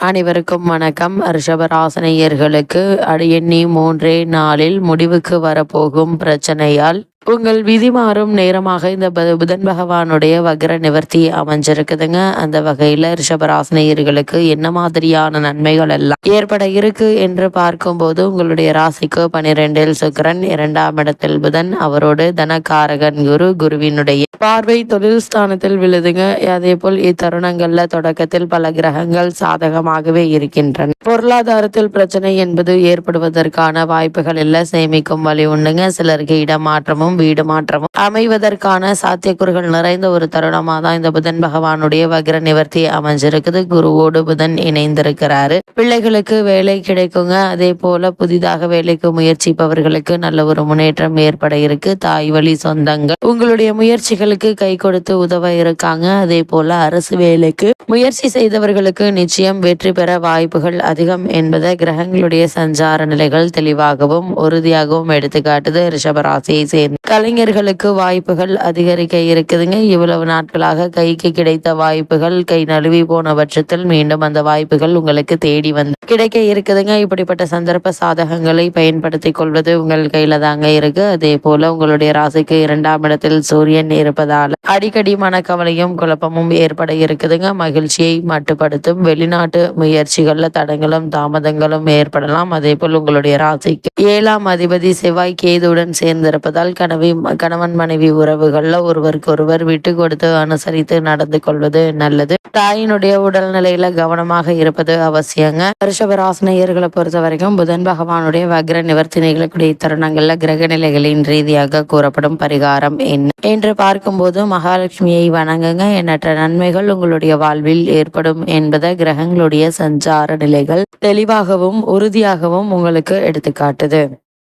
அனைவருக்கும் வணக்கம். ரிஷபராசனையர்களுக்கு அடி எண்ணி மூன்றே நாளில் முடிவுக்கு வரப்போகும் பிரச்சனையால் உங்கள் விதி மாறும் நேரமாக இந்த புதன் பகவானுடைய வக்ர நிவர்த்தி அமைஞ்சிருக்குதுங்க. அந்த வகையில் ரிஷபராசினியர்களுக்கு என்ன மாதிரியான நன்மைகள் எல்லாம் ஏற்பட இருக்கு என்று பார்க்கும்போது உங்களுடைய ராசிக்கு பனிரெண்டில் சுக்கிரன் இரண்டாம் இடத்தில் புதன். அவரோடு தனகாரகன் குரு குருவினுடைய பார்வை தொழில் ஸ்தானத்தில் விழுதுங்க. அதே போல் இத்தருணங்கள்ல தொடக்கத்தில் பல கிரகங்கள் சாதகமாகவே இருக்கின்றன. பொருளாதாரத்தில் பிரச்சனை என்பது ஏற்படுவதற்கான வாய்ப்புகள் எல்லாம் சேமிக்கும் வழி உண்டுங்க. சிலருக்கு இடமாற்றமும் வீடு மாற்றமும் அமைவதற்கான சாத்தியக்கூறுகள் நிறைந்த ஒரு தருணமாக தான் இந்த புதன் பகவானுடைய வக்ர நிவர்த்தி அமைஞ்சிருக்குது. குருவோடு புதன் இணைந்திருக்கிறாரு. பிள்ளைகளுக்கு வேலை கிடைக்குங்க. அதே போல புதிதாக வேலைக்கு முயற்சிப்பவர்களுக்கு நல்ல ஒரு முன்னேற்றம் ஏற்பட இருக்கு. தாய் வழி சொந்தங்கள். உங்களுடைய முயற்சிகளுக்கு கை கொடுத்து உதவ இருக்காங்க. அதே போல அரசு வேலைக்கு முயற்சி செய்தவர்களுக்கு நிச்சயம் வெற்றி பெற வாய்ப்புகள் அதிகம் என்பதை கிரகங்களுடைய சஞ்சார நிலைகள் தெளிவாகவும் உறுதியாகவும் எடுத்துக்காட்டுது. ரிஷபராசியை சேர்ந்த கலைஞர்களுக்கு வாய்ப்புகள் அதிகரிக்க இருக்குதுங்க. இவ்வளவு நாட்களாக கைக்கு கிடைத்த வாய்ப்புகள் கை நழுவி போன பட்சத்தில் மீண்டும் அந்த வாய்ப்புகள் உங்களுக்கு தேடி வந்து கிடைக்க இருக்குதுங்க. இப்படிப்பட்ட சந்தர்ப்ப சாதகங்களை பயன்படுத்திக் கொள்வது உங்கள் கையில தாங்க இருக்கு. அதே போல உங்களுடைய ராசிக்கு இரண்டாம் இடத்தில் சூரியன் இருப்பதால் அடிக்கடி மனக்கவலையும் குழப்பமும் ஏற்பட இருக்குதுங்க. மகிழ்ச்சியை மட்டுப்படுத்தும் வெளிநாட்டு முயற்சிகள்ல தடங்களும் தாமதங்களும் ஏற்படலாம். அதே போல் உங்களுடைய ராசிக்கு ஏழாம் அதிபதி செவ்வாய் கேதுடன் சேர்ந்திருப்பதால் கனவி கணவன் மனைவி உறவுகள்ல ஒருவருக்கு ஒருவர் விட்டு கொடுத்து அனுசரித்து நடந்து கொள்வது நல்லது. தாயினுடைய உடல்நிலையில கவனமாக இருப்பது அவசியங்க. ரிஷபராசினியர்களை பொறுத்த வரைக்கும் புதன் பகவானுடைய வக்ர நிவர்த்தி நிகழக்கூடிய தருணங்கள்ல கிரக நிலைகளின் ரீதியாக கூறப்படும் பரிகாரம் என்ன? என்று பார்க்கும்போது மகாலட்சுமியை வணங்குங்க. எண்ணற்ற நன்மைகள் உங்களுடைய வாழ்வில் ஏற்படும் என்பதை கிரகங்களுடைய சஞ்சார நிலைகள் தெளிவாகவும் உறுதியாகவும் உங்களுக்கு எடுத்துக்காட்டுது.